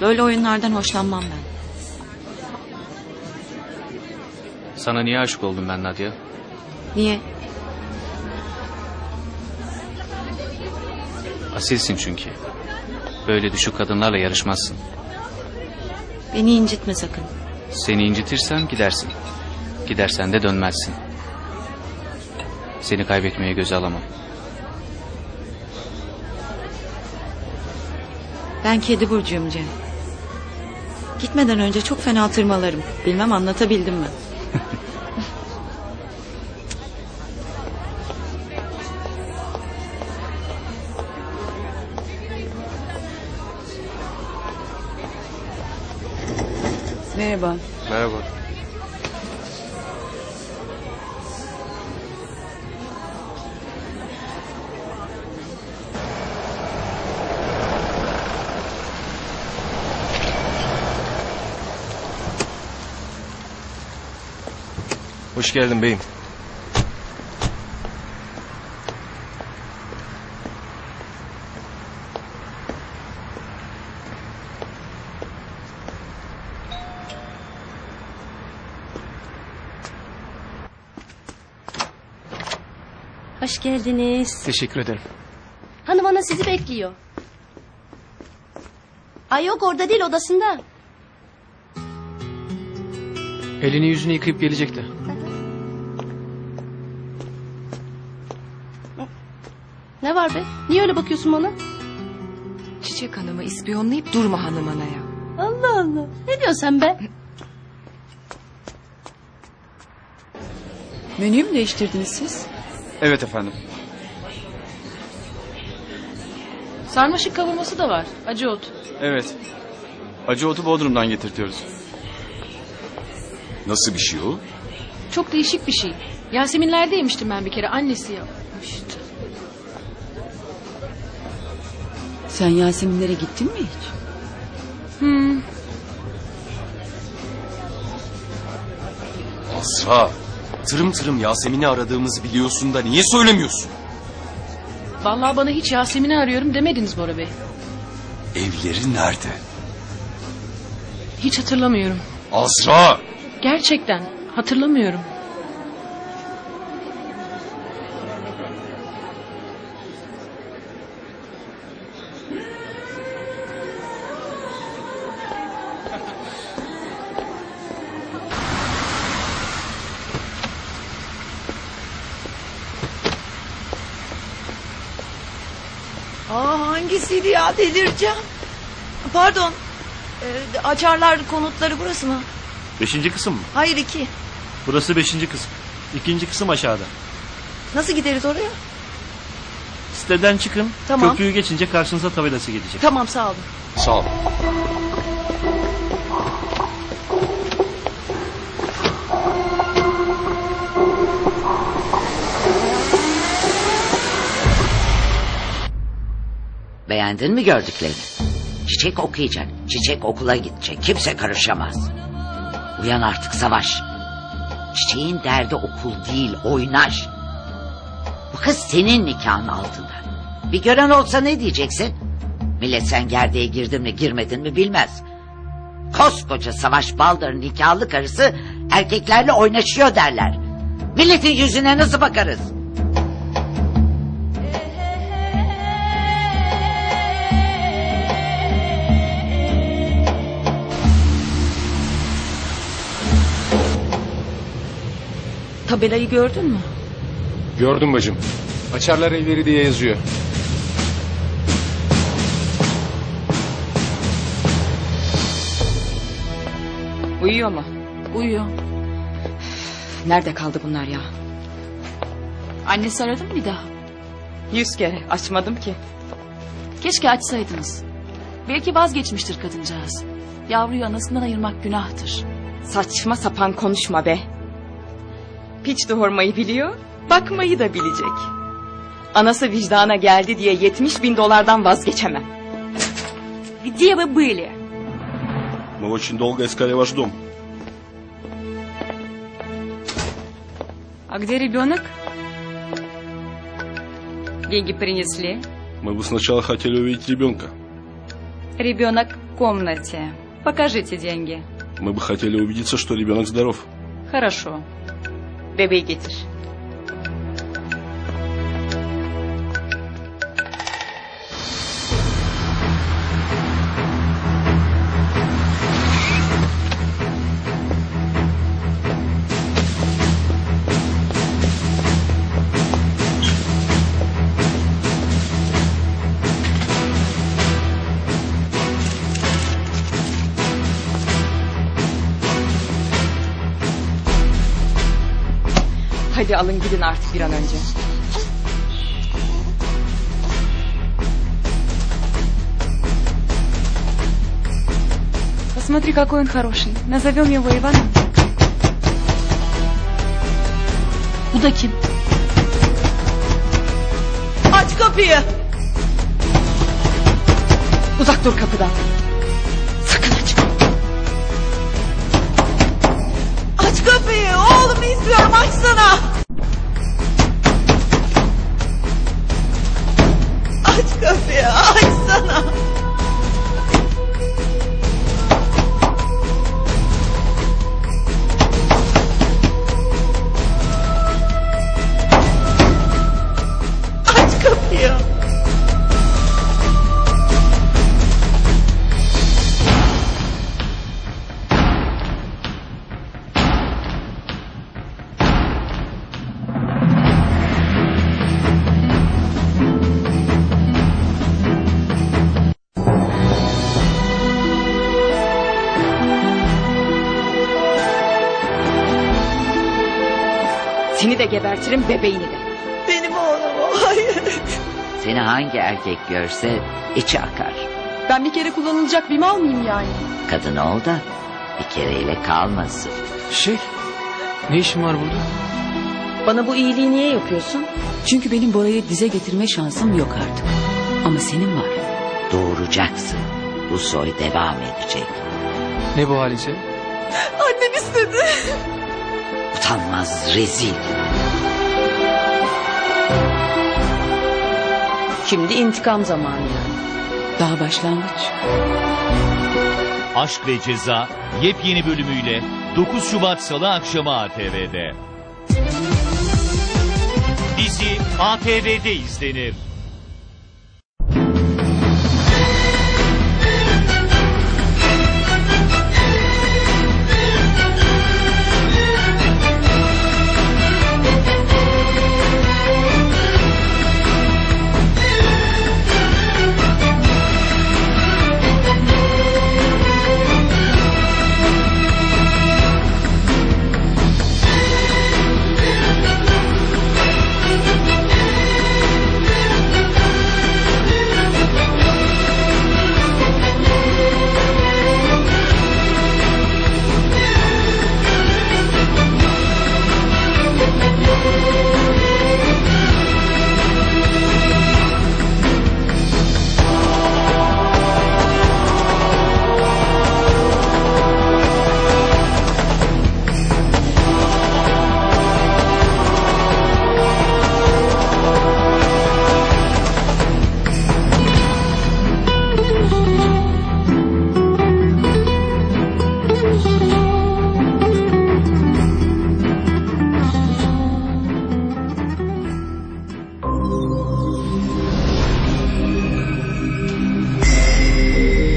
Böyle oyunlardan hoşlanmam ben. Sana niye aşık oldum ben Nadia? Niye? Asilsin çünkü. Böyle düşük kadınlarla yarışmazsın. Beni incitme sakın. Seni incitirsem gidersin. Gidersen de dönmezsin. Seni kaybetmeye göze alamam. Ben kedi burcuyum Cem. Gitmeden önce çok fena tırmalarım. Bilmem anlatabildim mi? Merhaba. Merhaba. Hoş geldin beyim. Hoş geldiniz. Teşekkür ederim. Hanım ana sizi bekliyor. Ay yok orada değil odasında. Elini yüzünü yıkayıp gelecekti. Var be? Niye öyle bakıyorsun bana? Çiçek Hanım'ı ispiyonlayıp durma hanım anaya. Allah Allah. Ne diyorsun sen be? Menüyü mü değiştirdiniz siz? Evet efendim. Sarmaşık kavurması da var. Acı ot. Evet. Acı otu Bodrum'dan getirtiyoruz. Nasıl bir şey o? Çok değişik bir şey. Yaseminler'de yemiştim ben bir kere. Annesi yapmıştı. Sen Yaseminlere gittin mi hiç? Azra. Tırım tırım Yasemin'i aradığımızı biliyorsun da niye söylemiyorsun? Vallahi bana hiç Yasemin'i arıyorum demediniz Bora Bey. Evleri nerede? Hiç hatırlamıyorum. Azra. Gerçekten hatırlamıyorum. Hangisiydi ya delireceğim. Pardon. Ee, açarlar konutları burası mı? Beşinci kısım mı? Hayır iki. Burası beşinci kısım. İkinci kısım aşağıda. Nasıl gideriz oraya? Siteden çıkın. Tamam. Köprüyü geçince karşınıza tabelası gelecek. Tamam sağ olun. Sağ ol. Beğendin mi gördüklerini? Çiçek okuyacak, çiçek okula gidecek, kimse karışamaz. Uyan artık savaş. Çiçeğin derdi okul değil, oynaş. Bu kız senin nikahın altında. Bir gören olsa ne diyeceksin? Millet sen gerdeğe girdin mi girmedin mi bilmez. Koskoca Savaş Baldır'ın nikahlı karısı erkeklerle oynaşıyor derler. Milletin yüzüne nasıl bakarız? Tabelayı gördün mü? Gördüm bacım. Açarlar evleri diye yazıyor. Uyuyor mu? Uyuyor. Nerede kaldı bunlar ya? Annesi aradı mı bir daha? Yüz kere açmadım ki. Keşke açsaydınız. Belki vazgeçmiştir kadıncağız. Yavruyu anasından ayırmak günahtır. Saçma sapan konuşma be. Piç doğurmayı biliyor, bakmayı da bilecek. Anası vicdana geldi diye 70 bin dolardan vazgeçemem. Где вы были? Мы очень долго искали ваш дом. А где ребенок? Деньги принесли. Мы бы сначала хотели увидеть ребенка. Ребенок в комнате. Покажите деньги. Мы бы хотели убедиться, что ребенок здоров. Хорошо. Bebeği getir. Hadi alın gidin artık bir an önce. Посмотри, какой он хороший. Назовем его Иваном. Bu da kim? Aç kapıyı. Uzak dur kapıdan. İstiyorum açsana. Aç kapıyı açsana. Seni de gebertirim bebeğini de. Benim oğlum hayır. Seni hangi erkek görse içi akar. Ben bir kere kullanılacak bir mal mıyım yani? Kadın ol da bir kereyle kalmasın. Şey, ne işin var burada? Bana bu iyiliği niye yapıyorsun? Çünkü benim Bora'yı dize getirme şansım yok artık. Ama senin var. Doğuracaksın. Bu soy devam edecek. Ne bu halin senin? Annem istedi. Utanmaz rezil. Şimdi intikam zamanı yani. Daha başlangıç. Aşk ve Ceza yepyeni bölümüyle 9 Şubat Salı akşamı ATV'de. Dizi ATV'de izlenir.